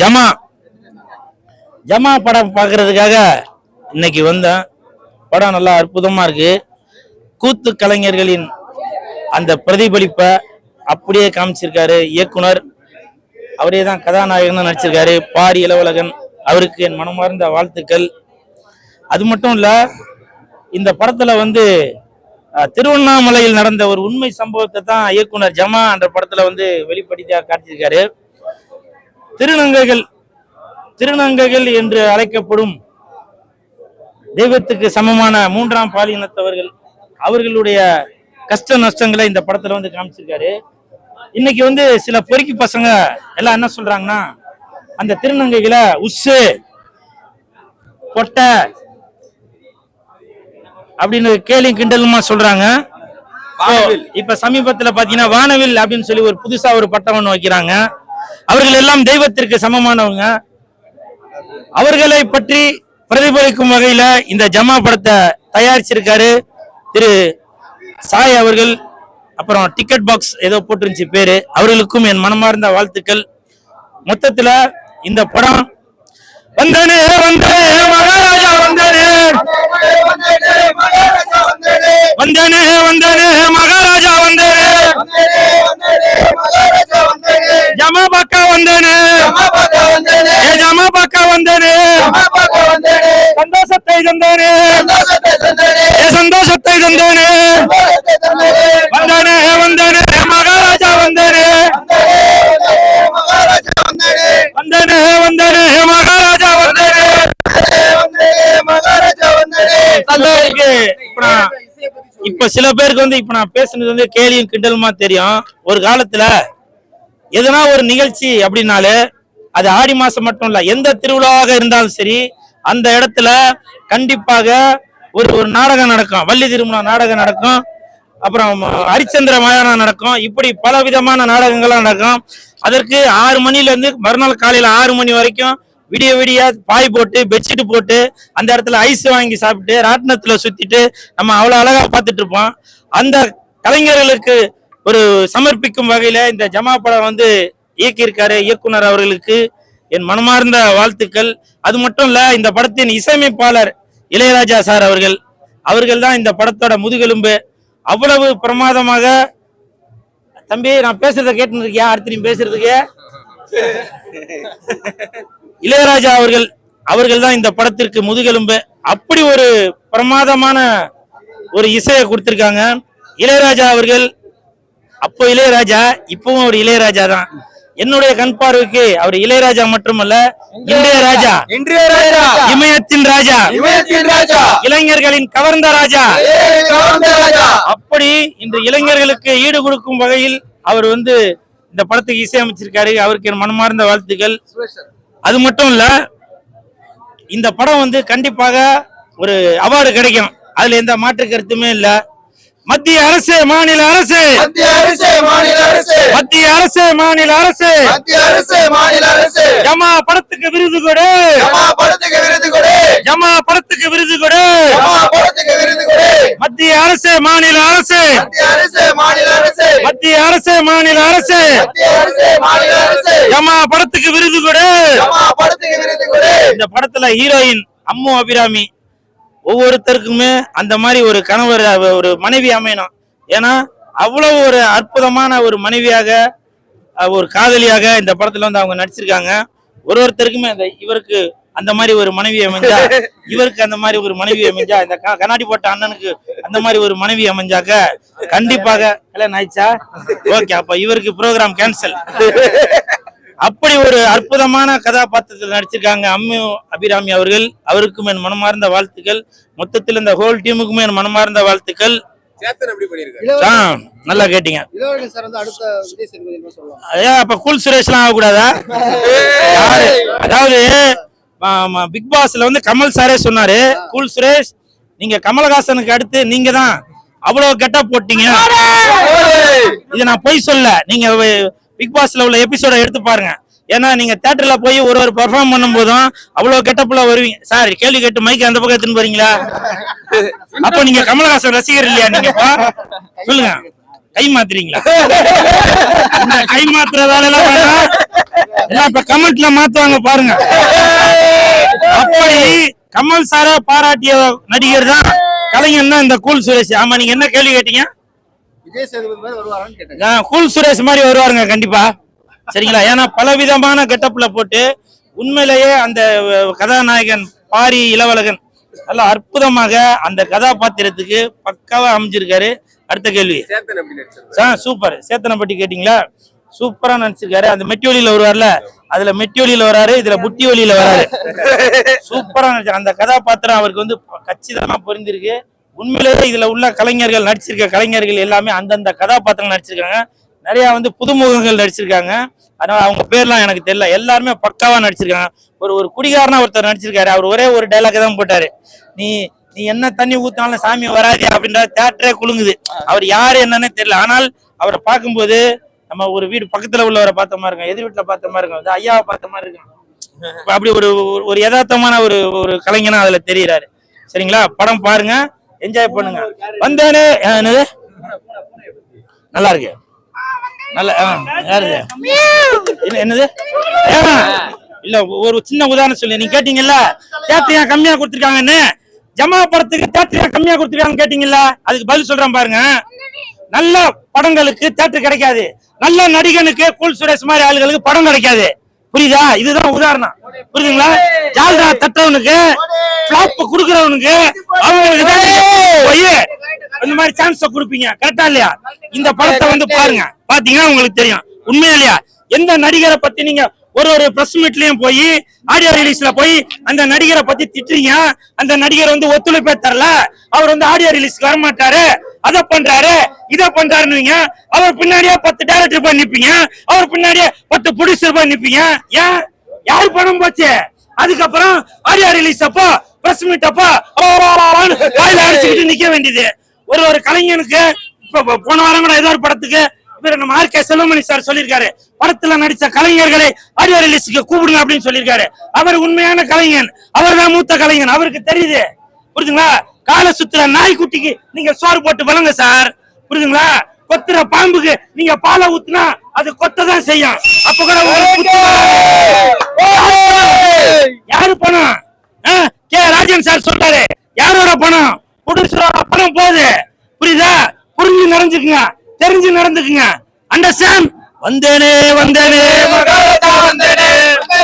ஜமா ஜமா படம் பார்க்கறதுக்காக இன்னைக்கு வந்தேன் படம் நல்லா அற்புதமாக இருக்கு. கூத்து கலைஞர்களின் அந்த பிரதிபலிப்பை அப்படியே காமிச்சிருக்காரு இயக்குனர். அவரே தான் கதாநாயகன் நடிச்சிருக்காரு. பாரி இளவலகன் அவருக்கு என் மனமார்ந்த வாழ்த்துக்கள். அது மட்டும் இல்லை இந்த படத்தில் வந்து திருவண்ணாமலையில் நடந்த ஒரு உண்மை சம்பவத்தை தான் இயக்குனர் ஜமா என்ற படத்தில் வந்து வெளிப்படுத்தியாக காட்டியிருக்காரு. திருநங்கைகள் திருநங்கைகள் என்று அழைக்கப்படும் தெய்வத்துக்கு சமமான மூன்றாம் பாலினத்தவர்கள் அவர்களுடைய கஷ்ட நஷ்டங்களை இந்த படத்துல வந்து காமிச்சிருக்காரு. இன்னைக்கு வந்து சில பொறுக்கி பசங்க எல்லாம் என்ன சொல்றாங்கன்னா அந்த திருநங்கைகளை உஸ்ஸு கொட்டை அப்படின்னு கேலி கிண்டலுமா சொல்றாங்க. இப்ப சமீபத்துல பாத்தீங்கன்னா வானவில் அப்படின்னு சொல்லி ஒரு புதுசா ஒரு பட்டம் ஒண்ணு வைக்கிறாங்க. அவர்கள் எல்லாம் தெய்வத்திற்கு சமமானவங்க. அவர்களை பற்றி பிரதிபலிக்கும் வகையில இந்த ஜமா படத்தை தயாரிச்சிருக்காரு திரு சாய் அவர்கள். அப்புறம் டிக்கெட் பாக்ஸ் ஏதோ போட்டுருந்துச்சு பேரு. அவர்களுக்கும் என் மனமார்ந்த வாழ்த்துக்கள். மொத்தத்துல இந்த படம் வந்தனே வந்தனே மகாராஜா வந்தனே. வந்தனே வந்தனே மகாராஜா வந்தனே. ஜமா பக்கா வந்தனே. ஜமா பக்கா வந்தனே. சந்தோஷத்தை தந்தனே. சந்தோஷத்தை தந்தனே. வந்தனே வந்தனே மகாராஜா வந்தனே. வந்தனே வந்தனே மகாராஜா வந்தனே. இப்ப சில பேருக்கு வந்து இப்ப நான் பேசுனது வந்து கேலியும் கிண்டலுமா தெரியும். ஒரு காலத்துல எதனா ஒரு நிகழ்ச்சி அப்படின்னாலே அது ஆடி மாசம் மட்டும் இல்ல எந்த திருவிழாவாக இருந்தாலும் சரி அந்த இடத்துல கண்டிப்பாக ஒரு ஒரு நாடகம் நடக்கும். வள்ளி திருமணம் நாடகம் நடக்கும். அப்புறம் ஹரிச்சந்திர மயானம் நடக்கும். இப்படி பல விதமான நாடகங்கள்லாம் நடக்கும். அதற்கு ஆறு மணில இருந்து மறுநாள் காலையில ஆறு மணி வரைக்கும் விடிய விடிய பாய் போட்டு பெட்ஷீட் போட்டு அந்த இடத்துல ஐஸ் வாங்கி சாப்பிட்டு ராட்டினத்துல சுத்திட்டு நம்ம அவ்வளவு அழகா பார்த்துட்டு இருப்போம். அந்த கலைஞர்களுக்கு ஒரு சமர்ப்பிக்கும் வகையில இந்த ஜமா படம் வந்து இயக்கியிருக்காரு இயக்குனர் அவர்களுக்கு என் மனமார்ந்த வாழ்த்துக்கள். அது மட்டும் இல்ல இந்த படத்தின் இசையமைப்பாளர் இளையராஜா சார் அவர்கள். அவர்கள் தான் இந்த படத்தோட முதுகெலும்பு. அவ்வளவு பிரமாதமாக தம்பி நான் பேசுறத கேட்டுன்னு இருக்கியா அடுத்து நீ பேசுறதுக்கு? இளையராஜா அவர்கள் அவர்கள் தான் இந்த படத்திற்கு முதுகெலும்பு. அப்படி ஒரு பிரமாதமான ஒரு இசையை கொடுத்திருக்காங்க. இளையராஜா அவர்கள் அப்போ இளையராஜா இப்பவும் அவர் இளையராஜா தான் என்னுடைய கண் பார்வைக்கு அவர் இளையராஜா மட்டுமல்ல இந்திய ராஜா இன்றைய ராஜா இமயத்தின் ராஜா இளைஞர்களின் கவர்ந்த ராஜா. ஏய், கவர்ந்த ராஜா. அப்படி இன்று இளைஞர்களுக்கு ஈடு கொடுக்கும் வகையில் அவர் வந்து இந்த படத்துக்கு இசையமைச்சிருக்காரு. அவருக்கு என் மனமார்ந்த வாழ்த்துக்கள். அது மட்டும் இல்ல இந்த படம் வந்து கண்டிப்பாக ஒரு அவார்டு கிடைக்கும் அதுல எந்த மாற்று கருத்துமே இல்ல. மத்திய அரசு மாநில அரசு. மத்திய அரசு மாநில அரசு. மத்திய அரசு மாநில அரசு. மத்திய அரசு மாநில அரசு. ஜமா படத்துக்கு விருது கொடு. ஜமா படத்துக்கு விருது கொடு. ஜமா படத்துக்கு விருது கொடு. ஜமா படத்துக்கு விருது கொடு. மத்திய அரசு மாநில அரசு. மத்திய அரசு மாநில அரசு. மத்திய அரசு மாநில அரசு. மத்திய அரசு மாநில அரசு. ஜமா படத்துக்கு விருது கொடு. ஜமா படத்துக்கு விருது கொடு. இந்த படத்துல ஹீரோயின் அம்மு அபிராமி ஒவ்வொருத்தருக்குமே அந்த மாதிரி ஒரு கணவர் ஒரு மனைவி அமையணும். ஏன்னா அவ்வளவு ஒரு அற்புதமான ஒரு மனைவியாக ஒரு காதலியாக இந்த படத்துல வந்து அவங்க நடிச்சிருக்காங்க. ஒரு ஒருத்தருக்குமே அந்த இவருக்கு அந்த மாதிரி ஒரு மனைவி அமைஞ்சா இவருக்கு அந்த மாதிரி ஒரு மனைவி அமைஞ்சா இந்த க- கண்ணாடி போட்ட அண்ணனுக்கு அந்த மாதிரி ஒரு மனைவி அமைஞ்சாக்க கண்டிப்பாக கல்யாணம் ஆயிடுச்சா ஓகே அப்ப இவருக்கு ப்ரோக்ராம் கேன்சல் அப்படி ஒரு அற்புதமான கதாபாத்திரத்தில் நடிச்சிருக்காங்க அம்மு அபிராமி அவர்கள். அவருக்கும் என் மனமார்ந்த வாழ்த்துக்கள். மொத்தத்தில் இந்த ஹோல் டீமுக்குமே என் மனமார்ந்த வாழ்த்துக்கள். நல்லா கேட்டீங்க. அப்ப கூல் சுரேஷ்லாம் ஆகக்கூடாதா? யாரு? அதாவது பிக் பாஸ்ல வந்து கமல் சாரே சொன்னாரு. கூல் சுரேஷ் நீங்க கமலஹாசனுக்கு அடுத்து நீங்க தான் அவ்வளவு கெட்ட போட்டீங்க. இது நான் பொய் சொல்ல. நீங்க பிக் பாஸ்ல உள்ள எபிசோட எடுத்து பாருங்க. ஏன்னா நீங்க தேட்டர்ல போய் ஒரு ஒரு பெர்ஃபார்ம் பண்ணும் போதும் அவ்வளவு கெட்டப்புல வருவீங்க. சார் கேள்வி கேட்டு மைக் அந்த பக்கம் எடுத்துன்னு போறீங்களா? அப்போ நீங்க கமலஹாசன் ரசிகர் இல்லையா நீங்க? சொல்லுங்க. கை மாத்துறீங்களா? கை மாத்துற வேலை எல்லாம் எல்லாம் இப்ப கமெண்ட்ல மாத்துவாங்க பாருங்க. அப்படி கமல் சார பாராட்டிய நடிகர் தான் கலைஞர் தான் இந்த கூல் சுரேஷ். ஆமா நீங்க என்ன கேள்வி கேட்டீங்க? விஜய் சேதுபதி மாதிரி வருவாரான்னு கேட்டேன். கூல் சுரேஷ் மாதிரி வருவாருங்க கண்டிப்பா. சரிங்களா? ஏன்னா பல விதமான கெட்டப்ல போட்டு உண்மையிலேயே அந்த கதாநாயகன் பாரி இளவழகன் நல்ல அற்புதமாக அந்த கதாபாத்திரத்துக்கு பக்காவா அமைஞ்சிருக்காரு. அடுத்த கேள்வி. சூப்பர் சேத்தனை பட்டி கேட்டீங்களா? சூப்பரா நடிச்சிருக்காரு. அந்த மெட்டியோலியில வருவார்ல? அதுல மெட்டியோலியில வராரு இதுல புட்டி ஒலியில வராரு. சூப்பரா நடிச்சார். அந்த கதாபாத்திரம் அவருக்கு வந்து கச்சிதமா பொருந்திருக்கு. உண்மையிலேயே இதில் உள்ள கலைஞர்கள் நடிச்சிருக்க கலைஞர்கள் எல்லாமே அந்தந்த கதாபாத்திரங்கள் நடிச்சிருக்காங்க. நிறையா வந்து புதுமுகங்கள் நடிச்சிருக்காங்க. அதனால் அவங்க பேர்லாம் எனக்கு தெரியல. எல்லாருமே பக்காவாக நடிச்சிருக்காங்க. ஒரு ஒரு குடிகாரனா ஒருத்தர் நடிச்சிருக்காரு. அவர் ஒரே ஒரு டைலாக் தான் போட்டாரு. நீ நீ என்ன தண்ணி ஊற்றினாலும் சாமி வராது அப்படின்ற தேட்டரே குலுங்குது. அவர் யார் என்னன்னே தெரியல. ஆனால் அவரை பார்க்கும்போது நம்ம ஒரு வீடு பக்கத்தில் உள்ளவரை பார்த்த மாதிரி இருக்கும். எதிர் வீட்டில் பார்த்த மாதிரி இருக்கும். ஐயாவை பார்த்த மாதிரி இருக்கும். அப்படி ஒரு ஒரு- யதார்த்தமான ஒரு ஒரு கலைஞனா அதில் தெரிகிறாரு சரிங்களா? படம் பாருங்க. என்ஜாய் பண்ணுங்க. வந்தேனே என்னது? நல்லா இருக்கு. நல்ல ஆ, யாரு என்ன- என்னது? இல்ல ஒரு சின்ன உதாரணம் சொல்லி. நீங்க கேட்டீங்கல்ல தேட்டர் ஏன் கம்மியா கொடுத்துருக்காங்கன்னு. ஜமா படத்துக்கு தேட்டர் ஏன் கம்மியா கொடுத்துருக்காங்கன்னு கேட்டீங்கல்ல அதுக்கு பதில் சொல்றேன் பாருங்க. நல்ல படங்களுக்கு தேட்டர் கிடைக்காது. நல்ல நடிகனுக்கு கூல் சுரேஷ் மாதிரி ஆளுகளுக்கு படம் கிடைக்காது. புரியுதா? இதுதான் உதாரணம். புரியுதுங்களா? ஜால்ரா தட்டவனுக்கு பிளாப் குடுக்கறவனுக்கு அவங்களுக்கு தான் போய் இந்த மாதிரி சான்ஸ் கொடுப்பீங்க. கரெக்டா இல்லையா? இந்த படத்தை வந்து பாருங்க. பாத்தீங்கன்னா உங்களுக்கு தெரியும். உண்மையா இல்லையா? எந்த நடிகரை பத்தி நீங்க ஒரு ஒரு பிரஸ் மீட்லயும் போய் ஆடியோ ரிலீஸ்ல போய் அந்த நடிகரை பத்தி திட்டுறீங்க? அந்த நடிகர் வந்து ஒத்துழைப்பே தரல. அவர் வந்து ஆடியோ ரிலீஸ்க்கு வர மாட்டாரு அத பண்றாரு இத பண்றாருன்னு அவர் பின்னாடியே பத்து டேரக்டர் போய் நிப்பீங்க. அவர் பின்னாடியே பத்து ப்ரொடியூசர் போய் நிப்பீங்க. ஏன்? யாரு பணம் போச்சு? அதுக்கப்புறம் ஆரியா ரிலீஸ் அப்போ பிரஸ் மீட் அப்போ வாயில அடிச்சுக்கிட்டு நிக்க வேண்டியது. ஒரு ஒரு கலைஞனுக்கு இப்ப போன வாரம் கூட ஏதோ ஒரு படத்துக்கு இவர் நம்ம ஆர் கே செல்வமணி சார் சொல்லியிருக்காரு. படத்துல நடிச்ச கலைஞர்களை ஆடியோ ரிலீஸ்க்கு கூப்பிடுங்க அப்படின்னு சொல்லியிருக்காரு. அவர் உண்மையான கலைஞன். அவர் தான் மூத்த கலைஞன். அவருக்கு தெரியுது. புரிஞ்சுங்களா? கால சுத்துற நாய்க்குட்டிக்கு நீங்க சோறு போட்டு வளங்க சார். புரியுதுங்களா? கொத்துற பாம்புக்கு நீங்க பாலை ஊத்துனா அது கொத்த தான் செய்யும். அப்ப கூட. யாரு பணம்? கே. ராஜன் சார் சொல்றாரு. யாரோட பணம்? புடிச்சரோட பணம் போகுது. புரியுதா? புரிஞ்சு நடந்துக்குங்க. தெரிஞ்சு நடந்துக்குங்க. அண்டர்ஸ்டாண்ட்? வந்தேனே வந்தேனே மகா